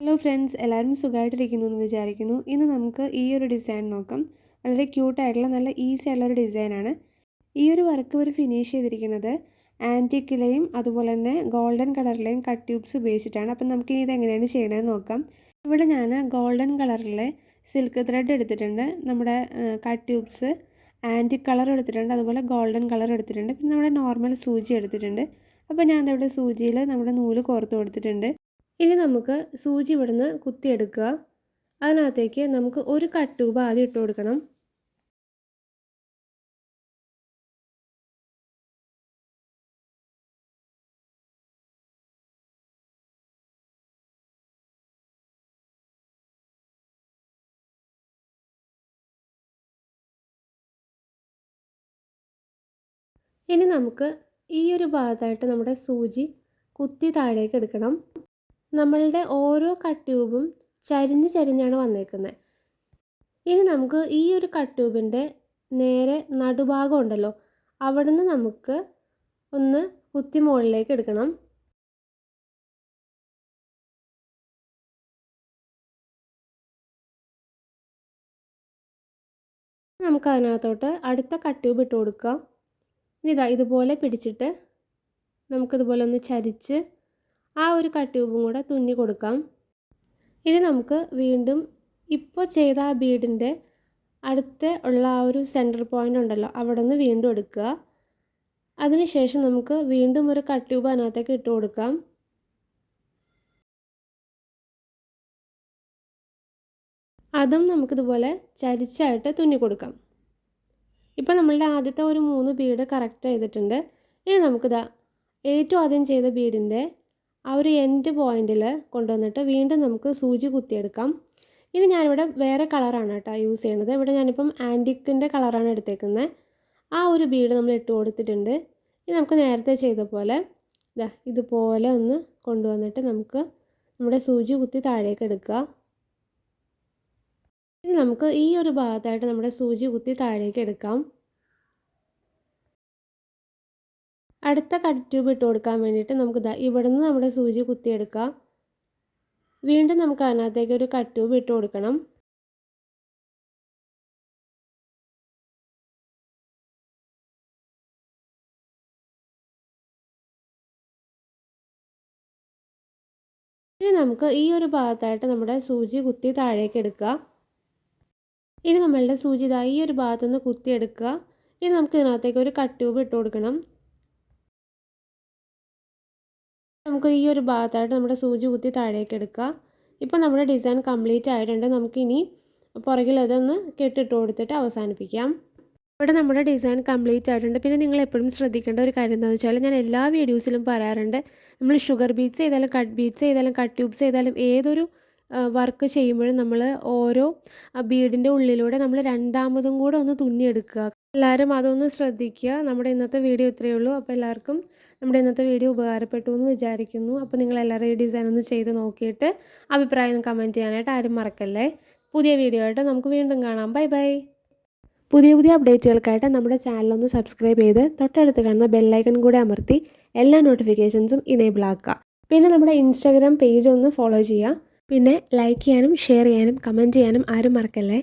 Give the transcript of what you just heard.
Hello friends എല്ലാവരും സുഖമായിട്ടിരിക്കുന്നു എന്ന് വിചാരിക്കുന്നു. ഇന്ന് നമുക്ക് ഈ ഒരു ഡിസൈൻ നോക്കാം. വളരെ ക്യൂട്ടായിട്ടുള്ള നല്ല ഈസി ആയിട്ടുള്ള ഒരു ഡിസൈനാണ് ഈ ഒരു വർക്ക് ഒരു ഫിനിഷ് ചെയ്തിരിക്കുന്നത് ആന്റിക്കിലെയും അതുപോലെ തന്നെ ഗോൾഡൻ കളറിലെയും കട്ട് ട്യൂബ്സ് ഉപയോഗിച്ചിട്ടാണ്. അപ്പം നമുക്ക് ഇത് എങ്ങനെയാണ് ചെയ്യണമെന്ന് നോക്കാം. ഇവിടെ ഞാൻ ഗോൾഡൻ കളറിലെ സിൽക്ക് ത്രെഡ് എടുത്തിട്ടുണ്ട്. നമ്മുടെ കട്ട് ട്യൂബ്സ് ആന്റിക് കളർ എടുത്തിട്ടുണ്ട്. അതുപോലെ ഗോൾഡൻ കളർ എടുത്തിട്ടുണ്ട്. പിന്നെ നമ്മുടെ നോർമൽ സൂചി എടുത്തിട്ടുണ്ട്. അപ്പോൾ ഞാൻ ഇവിടെ സൂചിയിൽ നമ്മുടെ നൂൽ കോർത്ത് കൊടുത്തിട്ടുണ്ട്. ഇനി നമുക്ക് സൂചി ഇവിടുന്ന് കുത്തിയെടുക്കുക. അതിനകത്തേക്ക് നമുക്ക് ഒരു കട്ട് ട്യൂബ് ആദ്യം ഇട്ട് കൊടുക്കണം. ഇനി നമുക്ക് ഈ ഒരു ഭാഗത്തായിട്ട് നമ്മുടെ സൂചി കുത്തി താഴേക്ക് എടുക്കണം. നമ്മളുടെ ഓരോ കട്ട് ട്യൂബും ചരിഞ്ഞ് ചരിഞ്ഞാണ് വന്നേക്കുന്നത് ഇനി നമുക്ക് ഈ ഒരു കട്ട് ട്യൂബിന്റെ നേരെ നടുഭാഗം ഉണ്ടല്ലോ അവിടെ നിന്ന് നമുക്ക് ഒന്ന് കുത്തി മുകളിലേക്ക് എടുക്കണം. നമുക്ക് അതിനകത്തോട്ട് അടുത്ത കട്ട് ട്യൂബ് ഇട്ട് കൊടുക്കാം. ഇനി ഇതാ ഇതുപോലെ പിടിച്ചിട്ട് നമുക്കിതുപോലെ ഒന്ന് ചരിച്ച് ആ ഒരു കട്ട്യൂബും കൂടെ തുന്നി കൊടുക്കാം. ഇനി നമുക്ക് വീണ്ടും ഇപ്പോൾ ചെയ്ത ആ ബീഡിന്റെ അടുത്ത് ഉള്ള ആ ഒരു സെന്റർ പോയിന്റ് ഉണ്ടല്ലോ അവിടെ നിന്ന് വീണ്ടും എടുക്കുക. അതിനുശേഷം നമുക്ക് വീണ്ടും ഒരു കട്ട്യൂബ് അതിനകത്തേക്ക് ഇട്ട് കൊടുക്കാം. അതും നമുക്കിതുപോലെ ചരിച്ചായിട്ട് തുന്നി കൊടുക്കാം. ഇപ്പോൾ നമ്മളുടെ ആദ്യത്തെ ഒരു മൂന്ന് ബീഡ് കറക്റ്റ് ചെയ്തിട്ടുണ്ട്. ഇനി നമുക്കിതാ ഏറ്റവും ആദ്യം ചെയ്ത ബീഡിന്റെ ആ ഒരു എൻഡ് പോയിന്റിൽ കൊണ്ടുവന്നിട്ട് വീണ്ടും നമുക്ക് സൂചി കുത്തിയെടുക്കാം. ഇനി ഞാനിവിടെ വേറെ കളറാണ് കേട്ടോ യൂസ് ചെയ്യണത്. ഇവിടെ ഞാനിപ്പം ആന്റിക്കിന്റെ കളറാണ് എടുത്തേക്കുന്നത് ആ ഒരു ബീഡ് നമ്മൾ ഇട്ട് കൊടുത്തിട്ടുണ്ട്. ഇനി നമുക്ക് നേരത്തെ ചെയ്ത പോലെ ഇതാ ഇതുപോലെ ഒന്ന് കൊണ്ടുവന്നിട്ട് നമുക്ക് നമ്മുടെ സൂചി കുത്തി താഴേക്ക് എടുക്കുക. ഇനി നമുക്ക് ഈ ഒരു ഭാഗത്തായിട്ട് നമ്മുടെ സൂചി കുത്തി താഴേക്ക് എടുക്കാം. അടുത്ത കട്ട് ട്യൂബ് ഇട്ട് കൊടുക്കാൻ വേണ്ടിയിട്ട് നമുക്ക് ഇവിടെ നിന്ന് നമ്മുടെ സൂചി കുത്തിയെടുക്കാം. വീണ്ടും നമുക്ക് അതിനകത്തേക്ക് ഒരു കട്ട് ട്യൂബ് ഇട്ട് കൊടുക്കണം. ഇനി നമുക്ക് ഈ ഒരു ഭാഗത്തായിട്ട് നമ്മുടെ സൂചി കുത്തി താഴേക്ക് എടുക്കുക ഇനി നമ്മളുടെ സൂചി ഇതാ ഈ ഒരു ഭാഗത്തുനിന്ന് കുത്തിയെടുക്കുക. ഇനി നമുക്ക് ഇതിനകത്തേക്ക് ഒരു കട്ട് ട്യൂബ് ഇട്ട് കൊടുക്കണം. നമുക്ക് ഈ ഒരു ഭാഗത്തായിട്ട് നമ്മുടെ സൂചി കുത്തി താഴേക്ക് എടുക്കുക. ഇപ്പോൾ നമ്മുടെ ഡിസൈൻ കംപ്ലീറ്റ് ആയിട്ടുണ്ട്. നമുക്കിനി പുറകിൽ അതൊന്ന് കെട്ടിട്ട് കൊടുത്തിട്ട് അവസാനിപ്പിക്കാം. ഇവിടെ നമ്മുടെ ഡിസൈൻ കംപ്ലീറ്റ് ആയിട്ടുണ്ട്. പിന്നെ നിങ്ങൾ എപ്പോഴും ശ്രദ്ധിക്കേണ്ട ഒരു കാര്യം എന്താണെന്ന് വെച്ചാൽ ഞാൻ എല്ലാ വീഡിയോസിലും പറയാറുണ്ട്. നമ്മൾ ഷുഗർ ബീറ്റ്സ് ചെയ്താലും കട്ട് ബീറ്റ്സ് ചെയ്താലും കട്ട് ട്യൂബ്സ് ചെയ്താലും ഏതൊരു വർക്ക് ചെയ്യുമ്പോഴും നമ്മൾ ഓരോ ബീഡിന്റെ ഉള്ളിലൂടെ നമ്മൾ രണ്ടാമതും കൂടെ ഒന്ന് തുന്നിയെടുക്കുക. എല്ലാവരും അതൊന്ന് ശ്രദ്ധിക്കുക. നമ്മുടെ ഇന്നത്തെ വീഡിയോ ഇത്രയേ ഉള്ളൂ. അപ്പോൾ എല്ലാവർക്കും നമ്മുടെ ഇന്നത്തെ വീഡിയോ ഉപകാരപ്പെട്ടു എന്ന് വിചാരിക്കുന്നു. അപ്പോൾ നിങ്ങൾ എല്ലാവരും ഈ ഡിസൈൻ ഒന്ന് ചെയ്ത് നോക്കിയിട്ട് അഭിപ്രായം കമന്റ് ചെയ്യാനായിട്ട് ആരും മറക്കല്ലേ. പുതിയ വീഡിയോ ആയിട്ട് നമുക്ക് വീണ്ടും കാണാം. ബൈ ബൈ പുതിയ പുതിയ അപ്ഡേറ്റുകൾക്കായിട്ട് നമ്മുടെ ചാനൽ ഒന്ന് സബ്സ്ക്രൈബ് ചെയ്ത് തൊട്ടടുത്ത് കാണുന്ന ബെല്ലൈക്കൺ കൂടെ അമർത്തി എല്ലാ നോട്ടിഫിക്കേഷൻസും ഇനേബിൾ ആക്കുക. പിന്നെ നമ്മുടെ ഇൻസ്റ്റാഗ്രാം പേജ് ഒന്ന് ഫോളോ ചെയ്യുക. പിന്നെ ലൈക്ക് ചെയ്യാനും ഷെയർ ചെയ്യാനും കമന്റ് ചെയ്യാനും ആരും മറക്കല്ലേ.